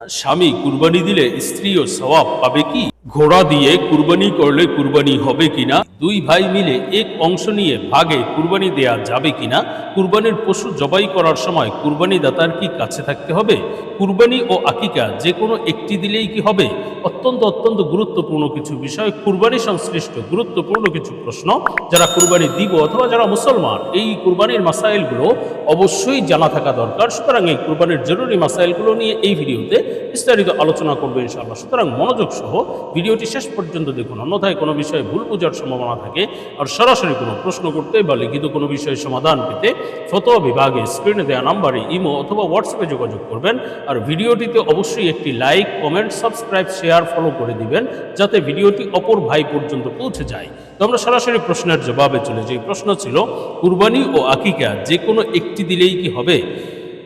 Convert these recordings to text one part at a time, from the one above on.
স্বামী কুরবানি দিলে স্ত্রী ও সওয়াব পাবে কি? ঘোড়া দিয়ে কুরবানি করলে কুরবানি হবে কিনা? দুই ভাই মিলে এক অংশ নিয়ে ভাগে কুরবানি দেয়া যাবে কিনা? কুরবানির পশু জবাই করার সময় কুরবানি দাতার কি কাছে থাকতে হবে? কুরবানি ও আকিকা যে কোনো একটি দিলেই কি হবে? অত্যন্ত অত্যন্ত গুরুত্বপূর্ণ কিছু বিষয়। কুরবানি সংশ্লিষ্ট গুরুত্বপূর্ণ কিছু প্রশ্ন যারা কুরবানি দিব অথবা যারা মুসলমান, এই কুরবানির মাসাইলগুলো অবশ্যই জানা থাকা দরকার। সুতরাং এই কুরবানির জরুরি মাসাইলগুলো নিয়ে এই ভিডিওতে বিস্তারিত আলোচনা করব ইনশাআল্লাহ। সুতরাং মনোযোগ সহ ভিডিওটি শেষ পর্যন্ত দেখুন। অন্যথায় কোনো বিষয়ে ভুল বোঝার সম্ভাবনা থাকে আর সরাসরি কোনো প্রশ্ন করতে বা লিখিত কোনো বিষয়ে সমাধান পেতে ফতোয়া বিভাগে স্ক্রিনে দেওয়া নাম্বারে ইমো অথবা হোয়াটসঅ্যাপে যোগাযোগ করবেন আর ভিডিওটিতে অবশ্যই একটি like, comment, subscribe, share, follow করে দিবেন যাতে ভিডিওটি অপর ভাই পর্যন্ত পৌঁছে যায়। তো আমরা সরাসরি প্রশ্নের জবাবে চলে যাই। প্রশ্ন ছিল, কুরবানি ও আকিকা যে কোনো একটি দিলেই কি হবে?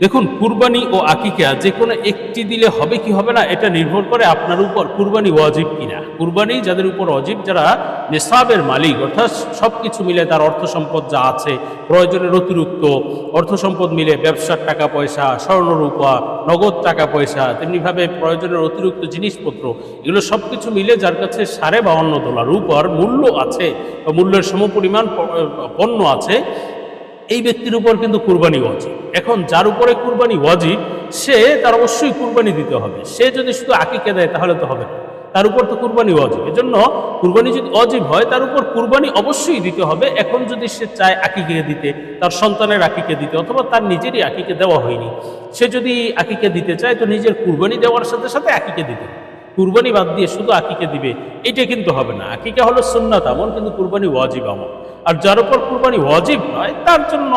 দেখুন, কুরবানি ও আকিকা যে কোনো একটি দিলে হবে কি হবে না, এটা নির্ভর করে আপনার উপর কুরবানি ওয়াজিব কিনা। কুরবানি যাদের উপর অজিব যারা নেশাবের মালিক, অর্থাৎ সব কিছু মিলে তার অর্থ সম্পদ যা আছে, প্রয়োজনের অতিরিক্ত অর্থ সম্পদ মিলে ব্যবসার টাকা পয়সা স্বর্ণরূপা নগদ টাকা পয়সা, তেমনিভাবে প্রয়োজনের অতিরিক্ত জিনিসপত্র, এগুলো সব কিছু মিলে যার কাছে সাড়ে বাউন্ন ডলার উপর মূল্য আছে, বা মূল্যের সমপরিমাণ পণ্য আছে এই ব্যক্তির উপর কিন্তু কুরবানি ওয়াজিব। এখন যার উপরে কুরবানি ওয়াজিব, সে তার অবশ্যই কুরবানি দিতে হবে। সে যদি শুধু আকিকে দেয়, তাহলে তো হবে না। তার উপর তো কুরবানি ওয়াজিব। এজন্য কুরবানি যদি অজীব হয়, তার উপর কুরবানি অবশ্যই দিতে হবে। এখন যদি সে চায় আকিকে দিতে, তার সন্তানের আকিকে দিতে, অথবা তার নিজেরই আকিকে দেওয়া হয়নি, সে যদি আকিকে দিতে চায়, তো নিজের কুরবানি দেওয়ার সাথে সাথে আকিকে দিতে কুরবানি বাদ দিয়ে শুধু আকিকে দিবে, এটা কিন্তু হবে না। আকিকা হলো সুন্নাত আমল, কিন্তু কুরবানি ওয়াজিব আমল। আর যার উপর কুরবানি ওয়াজিব নয়, তার জন্য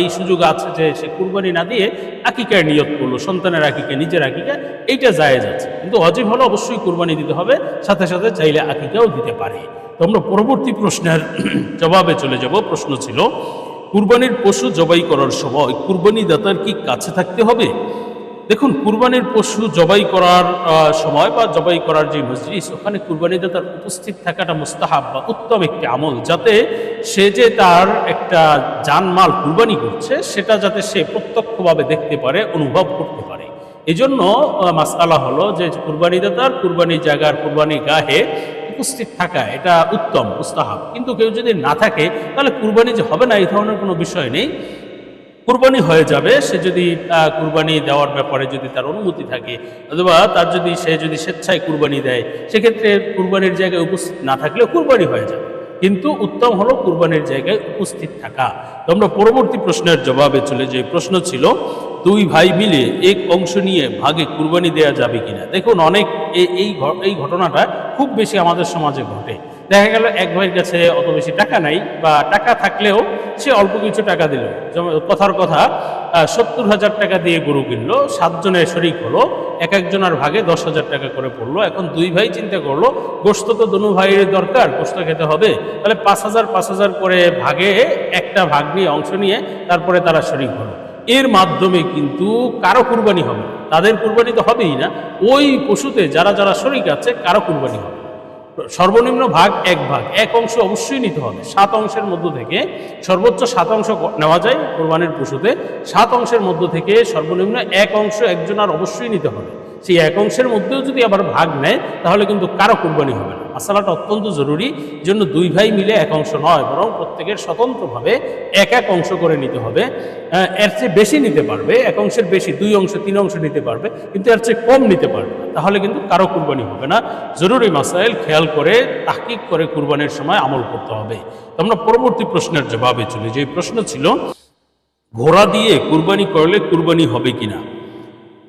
এই সুযোগ আছে যে সে কুরবানি না দিয়ে আকিকায় নিয়ত করল, সন্তানের আকিকা, নিজের আকিকা, এইটা জায়েজ আছে। কিন্তু ওয়াজিব হলো অবশ্যই কুরবানি দিতে হবে, সাথে সাথে চাইলে আকিকাও দিতে পারে। তো আমরা পরবর্তী প্রশ্নের জবাবে চলে যাব। প্রশ্ন ছিল, কুরবানির পশু জবাই করার সময় কুরবানি দাতার কি কাছে থাকতে হবে? দেখুন কুরবানির পশু জবাই করার সময় বা জবাই করার যে মজলিস ওখানে কুরবানি দাতার উপস্থিত থাকাটা মুস্তাহাব বা উত্তম একটি আমল যাতে সে যে তার একটা জানমাল কুরবানি করছে সেটা যাতে সে প্রত্যক্ষভাবে দেখতে পারে অনুভব করতে পারে। এজন্য আহ, মাসআলা হলো যে কুরবানি দাতার কুরবানি জায়গার কুরবানি গাহে উপস্থিত থাকা এটা উত্তম মুস্তাহাব। কিন্তু কেউ যদি না থাকে তাহলে কুরবানি যে হবে না এই ধরনের কোনো বিষয় নেই। কুরবানি হয়ে যাবে, সে যদি কুরবানি দেওয়ার ব্যাপারে যদি তার অনুমতি থাকে, অথবা তার যদি, সে যদি স্বেচ্ছায় কুরবানি দেয়, সেক্ষেত্রে কুরবানির জায়গায় উপস্থিত না থাকলেও কুরবানি হয়ে যাবে। কিন্তু উত্তম হলো কুরবানির জায়গায় উপস্থিত থাকা। তো আমরা পরবর্তী প্রশ্নের জবাবে চলে যে প্রশ্ন ছিল দুই ভাই মিলে এক অংশ নিয়ে ভাগে কুরবানি দেওয়া যাবে কিনা। দেখুন, অনেক এই এই ঘটনাটা খুব বেশি আমাদের সমাজে ঘটে। দেখা গেল, এক ভাইয়ের কাছে অত বেশি টাকা নাই বা টাকা থাকলেও সে অল্প কিছু টাকা দিল। যেমন কথার কথা সত্তর হাজার টাকা দিয়ে গরু কিনলো সাতজনের শরিক হলো, এক একজনের ভাগে দশ হাজার টাকা করে পড়ল। এখন দুই ভাই চিন্তা করল গোস্ত তো দুনো ভাইয়ের দরকার গোস্ত খেতে হবে। তাহলে পাঁচ হাজার পাঁচ হাজার করে ভাগে একটা ভাগ নিয়ে, অংশ নিয়ে তারপরে তারা শরিক হলো। এর মাধ্যমে কিন্তু কারও কুরবানি হবে। তাদের কুরবানি তো হবেই না। ওই পশুতে যারা যারা শরিক আছে, কারও কুরবানি হবে সর্বনিম্ন ভাগ এক ভাগ। এক অংশ অবশ্যই নিতে হবে। সাত অংশের মধ্য থেকে সর্বোচ্চ সাত অংশ নেওয়া যায় কোরবানির পশুতে। সাত অংশের মধ্য থেকে সর্বনিম্ন এক অংশ একজন আর অবশ্যই নিতে হবে। সেই এক অংশের মধ্যেও যদি আবার ভাগ নেয়, তাহলে কিন্তু কারও কুরবানি হবে না। মশালাটা অত্যন্ত জরুরি, জন্য দুই ভাই মিলে এক অংশ নয়, বরং প্রত্যেকের স্বতন্ত্রভাবে এক এক অংশ করে নিতে হবে। এর চেয়ে বেশি নিতে পারবে, এক অংশের বেশি, দুই অংশ, তিন অংশ নিতে পারবে, কিন্তু এর চেয়ে কম নিতে পারবে তাহলে কিন্তু কারও কুরবানি হবে না। জরুরি মাসাইল খেয়াল করে, তাহকিক করে কুরবানির সময় আমল করতে হবে। তো আমরা পরবর্তী প্রশ্নের জবাবে চলি। যে প্রশ্ন ছিল, ঘোড়া দিয়ে কুরবানি করলে কুরবানি হবে কিনা?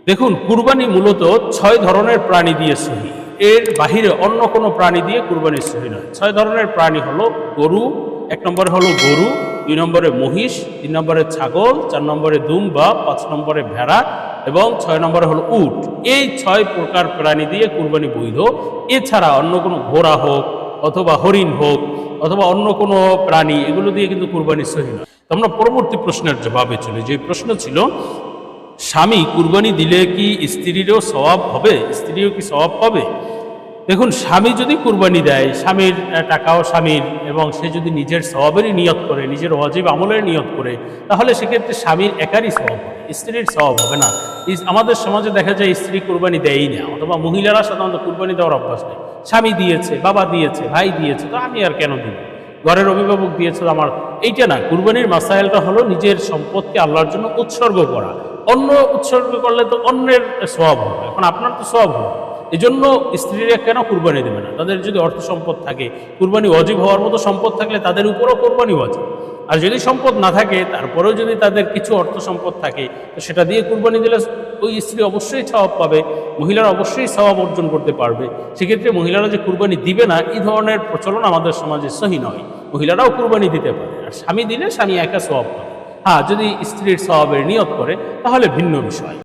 দেখুন, কুরবানি মূলত ছয় ধরনের প্রাণী দিয়ে সহি। এর বাহিরে অন্য কোনো প্রাণী দিয়ে কুরবানি সহি নয়। ছয় ধরনের প্রাণী হলো গরু, এক নম্বরে হলো গরু, দুই নম্বরে মহিষ, তিন নম্বরে ছাগল, চার নম্বরে দুম্বা পাঁচ নম্বরে ভেড়া এবং ছয় নম্বরে হলো উট। এই ছয় প্রকার প্রাণী দিয়ে কুরবানি বৈধ। এছাড়া অন্য কোনো ঘোড়া হোক অথবা হরিণ হোক অথবা অন্য কোনো প্রাণী, এগুলো দিয়ে কিন্তু কুরবানি সহি নয়। তো আমরা পরবর্তী প্রশ্নের জবাবে চলি। যে প্রশ্ন ছিল স্বামী কুরবানি দিলে কি স্ত্রীরও স্বভাব হবে? স্ত্রীও কি স্বভাব পাবে? দেখুন, স্বামী যদি কুরবানি দেয়, স্বামীর টাকাও স্বামীর এবং সে যদি নিজের স্বভাবেরই নিয়ত করে, নিজের অজীব আমলের নিয়ত করে, তাহলে সেক্ষেত্রে স্বামীর একারই স্বভাব হবে, স্ত্রীর স্বভাব হবে না। আমাদের সমাজে দেখা যায় স্ত্রী কুরবানি দেয়ই না, অথবা মহিলারা সাধারণত কুরবানি দেওয়ার অভ্যাস নেই। স্বামী দিয়েছে, বাবা দিয়েছে, ভাই দিয়েছে, তো আমি আর কেন দিব? ঘরের অভিভাবক দিয়েছে আমার, এইটা না, কুরবানির মাসাইলটা হলো নিজের সম্পদকে আল্লাহর জন্য উৎসর্গ করা। অন্য উৎসর্গ করলে তো অন্যের স্বভাব হবে। এখন আপনার তো স্বভাব হবে। এই জন্য স্ত্রীরা কেন কুরবানি দেবে না? তাদের যদি অর্থ সম্পদ থাকে, কুরবানি অজীব হওয়ার মতো সম্পদ থাকলে তাদের উপরও কোরবানি অজীব আর যদি সম্পদ না থাকে, তারপরেও যদি তাদের কিছু অর্থ সম্পদ থাকে, তো সেটা দিয়ে কুরবানি দিলে ওই স্ত্রী অবশ্যই স্বভাব পাবে, মহিলারা অবশ্যই স্বভাব অর্জন করতে পারবে। সেক্ষেত্রে মহিলারা যে কুরবানি দিবে না, এই ধরনের প্রচলন আমাদের সমাজে সহি নয়। মহিলারাও কুরবানি দিতে পারে। আর স্বামী দিলে স্বামী একা স্বভাব পাবে। হ্যাঁ যদি স্ত্রীর স্বভাবের নিয়ত করে তাহলে ভিন্ন বিষয়।